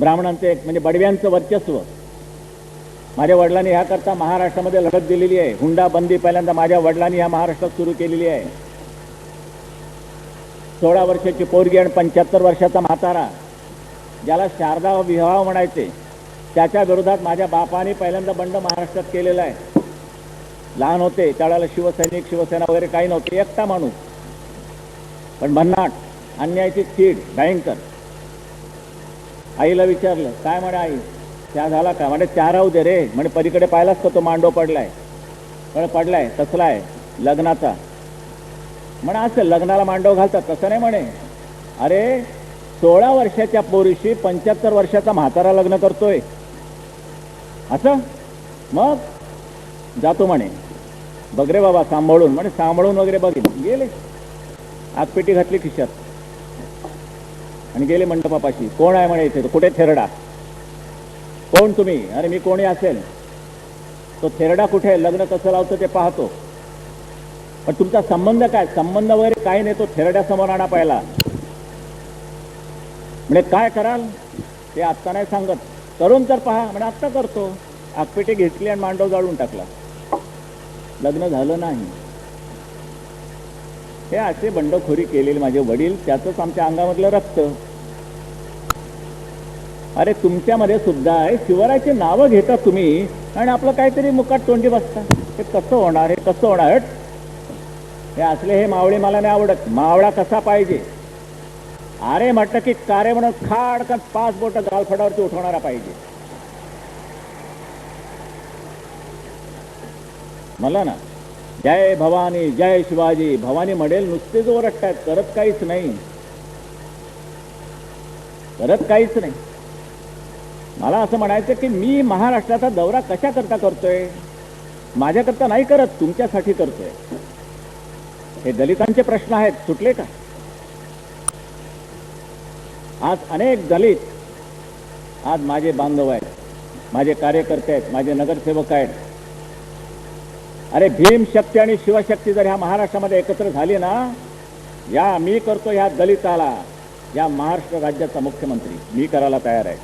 ब्राह्मणांचं एक म्हणजे बडव्यांचं वर्चस्व. माझ्या वडिलांनी ह्याकरता महाराष्ट्रामध्ये लढत दिलेली आहे. हुंडा बंदी पहिल्यांदा माझ्या वडिलांनी ह्या महाराष्ट्रात सुरू केलेली आहे. सोळा वर्षाची पोरगी आणि पंच्याहत्तर वर्षाचा म्हातारा ज्याला शारदा विवाह म्हणायचे त्याच्या विरोधात माझ्या बापाने पहिल्यांदा बंड महाराष्ट्रात केलेला आहे. लहान होते त्यावेळेला शिवसैनिक शिवसेना वगैरे काही नव्हते. एकटा माणूस. पण भन्नाट अन्यायाची चीड भयंकर. आईला विचारलं काय म्हणे आई? त्या झाला का? म्हणजे त्या राहू दे रे. म्हणे पलीकडे पाहिलाच का तो मांडव पडलाय? पण पडलाय. कसला आहे लग्नाचा. म्हणे असं लग्नाला मांडव घालतात? तसं नाही म्हणे. अरे सोळा वर्षाच्या पोरीशी पंच्याहत्तर वर्षाचा म्हातारा लग्न करतोय. असं? मग? जातो म्हणे. बघ रे बाबा सांभाळून. म्हणे सांभाळून वगैरे बघेन. गेले. आगपेटी घातली खिशात. आणि गेले मंडपापाशी. कोण आहे म्हणे इथे? कुठे थेरडा? कोण तुम्ही? अरे मी कोणी असेल? तो थेरडा कुठे? आहे? लग्न कसं लावतो ते पाहतो. पण तुमचा संबंध काय? संबंध वगैरे काही नाही तो थेरड्यासमोर आणा पाहिला. म्हणजे काय कराल? ते आत्ता नाही सांगत. करून तर पहा. म्हणजे आत्ता करतो. आगपेटी घेतली आणि मांडव जाळून टाकला. लग्न झालं नाही. हे असे बंडखोरी केलेले माझे वडील त्याचंच आमच्या अंगामधलं रक्त. अरे तुमच्यामध्ये सुद्धा आहे शिवरायाची नावं घेता तुम्ही आणि आपलं काहीतरी मुकाट तोंडी बसता. हे कसं होणार हे कसं होणार? हे असले हे मावळे मला नाही आवडत. मावळा कसा पाहिजे? अरे म्हटलं की कारे म्हणून खाडकन पाच बोट गालफडावरती उठवणारा पाहिजे. मला ना जय भवानी जय शिवाजी. भवानी म्हणेल नुसतेच ओरडतायत करत काहीच नाही. करत काहीच नाही. मला असं म्हणायचं की मी महाराष्ट्राचा दौरा कशा करता करतोय? माझ्याकरता नाही करत तुमच्यासाठी करतोय. हे दलितांचे प्रश्न आहेत सुटले का? आज अनेक दलित आज माझे बांधव आहेत माझे कार्यकर्ते आहेत माझे नगरसेवक आहेत. अरे भीम शक्ती आणि शिवशक्ती जर ह्या महाराष्ट्रामध्ये एकत्र झाली ना या मी करतो ह्या दलिताला या महाराष्ट्र राज्याचा मुख्यमंत्री. मी करायला तयार आहे.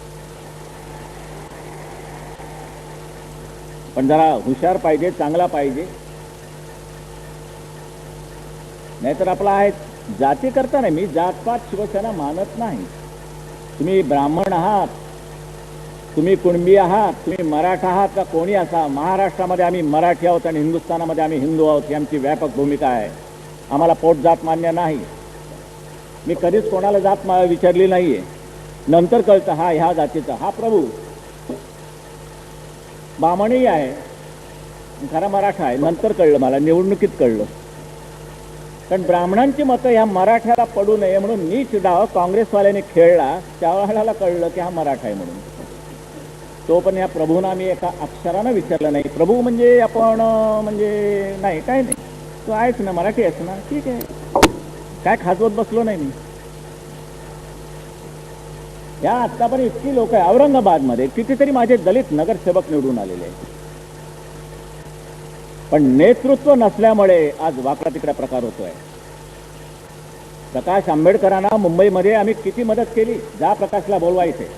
पण जरा हुशार पाहिजे चांगला पाहिजे. नाहीतर आपला आहे जाती करता नाही मी जातपात शिवसेना मानत नाही. तुम्ही ब्राह्मण आहात तुम्ही कुणबी आहात तुम्ही मराठा आहात का कोणी असा? महाराष्ट्रामध्ये आम्ही मराठी आहोत आणि हिंदुस्थानामध्ये आम्ही हिंदू आहोत ही आमची व्यापक भूमिका आहे. आम्हाला पोट जात मान्य नाही. मी कधीच कोणाला जात मा- विचारली नाहीये. नंतर कळतं हा ह्या जातीचा हा प्रभू. बामणही आहे. खरा मराठा आहे. नंतर कळलं मला निवडणुकीत कळलं. कारण ब्राह्मणांची मतं ह्या मराठ्याला पडू नये म्हणून नीच डाव काँग्रेसवाल्याने खेळला. त्यावेळेला कळलं की हा मराठा आहे म्हणून. तो पण या प्रभूंना आम्ही एका अक्षरानं विचारलं नाही. प्रभू म्हणजे आपण म्हणजे नाही काय नाही. तू आहेस ना मराठी आहेस ना? ठीक आहे. काय खाजवत बसलो नाही मी. या आत्तापर्यंत इतकी लोक आहे औरंगाबादमध्ये कितीतरी माझे दलित नगरसेवक निवडून आलेले पण नेतृत्व नसल्यामुळे आज वाकडा तिकडा प्रकार होतोय. प्रकाश आंबेडकरांना मुंबईमध्ये आम्ही किती मदत केली? जा प्रकाशला बोलवायचे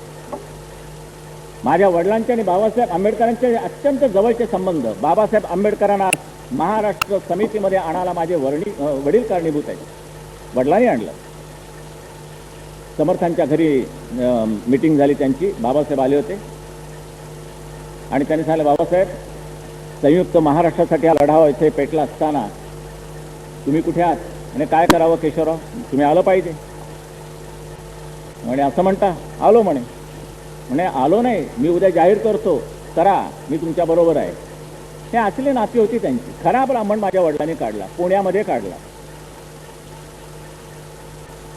माझ्या वडिलांचे आणि बाबासाहेब आंबेडकरांचे अत्यंत जवळचे संबंध. बाबासाहेब आंबेडकरांना महाराष्ट्र समितीमध्ये आणायला माझे वर्णी वडील कारणीभूत आहेत. वडिलांनी आणलं. समर्थांच्या घरी मिटिंग झाली त्यांची. बाबासाहेब आले होते. आणि त्यांनी सांगितलं बाबासाहेब संयुक्त महाराष्ट्रासाठी हा लढावा इथे पेटला असताना तुम्ही कुठे आहात? आणि काय करावं केशवराव? तुम्ही आलं पाहिजे. म्हणे असं म्हणता? आलो म्हणे. म्हणे आलो नाही मी उद्या जाहीर करतो. करा मी तुमच्या बरोबर आहे. हे असले नाती होती त्यांची. खरा ब्राह्मण माझ्या वडिलांनी काढला पुण्यामध्ये काढला.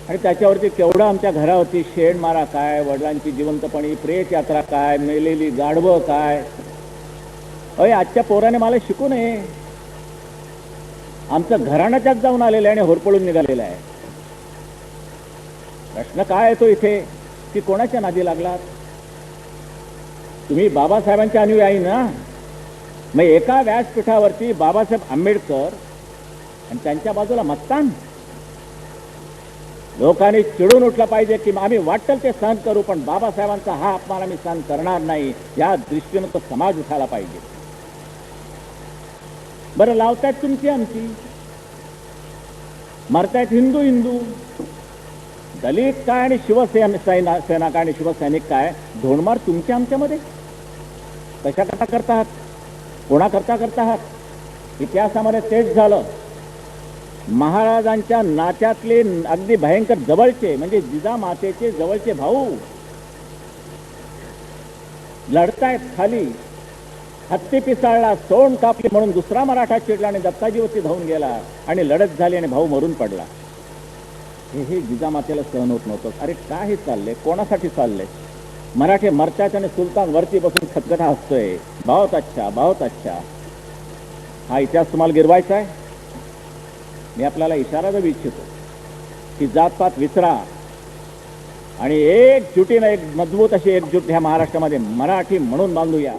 आणि त्याच्यावरती केवढं आमच्या घरावरती शेण मारा काय वडिलांची जिवंतपणी प्रेत यात्रा काय मेलेली गाढवं काय. अय आजच्या पोराने मला शिकू नये. आमचं घराण्याच्यात जाऊन आलेलं आहे आणि होरपळून निघालेलं आहे. प्रश्न काय येतो इथे? की कोणाच्या नादी लागलात? तुम्ही बाबासाहेबांच्या अनुयायी ना? मग एका व्यासपीठावरती बाबासाहेब आंबेडकर आणि त्यांच्या बाजूला मस्तान. लोकांनी चिडून उठलं पाहिजे की आम्ही वाटेल ते सहन करू पण बाबासाहेबांचा हा अपमान आम्ही सहन करणार नाही. या दृष्टीनं तो समाज उठायला पाहिजे. बरं लावतायत तुमची आमची. मरतायत हिंदू हिंदू. दलित काय आणि शिवसेना सेना काय आणि शिवसैनिक काय? धोंडमार तुमच्या आमच्यामध्ये? कशा करता करता आहात कोणाकरता करता आहात इतिहासामध्ये तेच झालं. महाराजांच्या नात्यातले अगदी भयंकर जवळचे म्हणजे जिजामातेचे जवळचे भाऊ लढतायत खाली. हत्ती पिसाळला सोंड कापली म्हणून दुसरा मराठा चिडला आणि दत्ताजीवरती धावून गेला आणि लढत झाली आणि भाऊ मरून पडला. हे हे जिजामातेला सहन होत नव्हतं. अरे काय हे चाललंय? कोणासाठी चाललंय? मराठे मरतात आणि सुलतान वरती बसून खतखटा हसतोय. बहुत अच्छा बहुत अच्छा. हा इतिहास तुम्हाला गिरवायचा आहे? मी आपल्याला इशारा देऊ इच्छितो की जातपात विसरा. आणि एकजुटीनं एक मजबूत अशी एकजूट ह्या महाराष्ट्रामध्ये मराठी म्हणून बांधूया.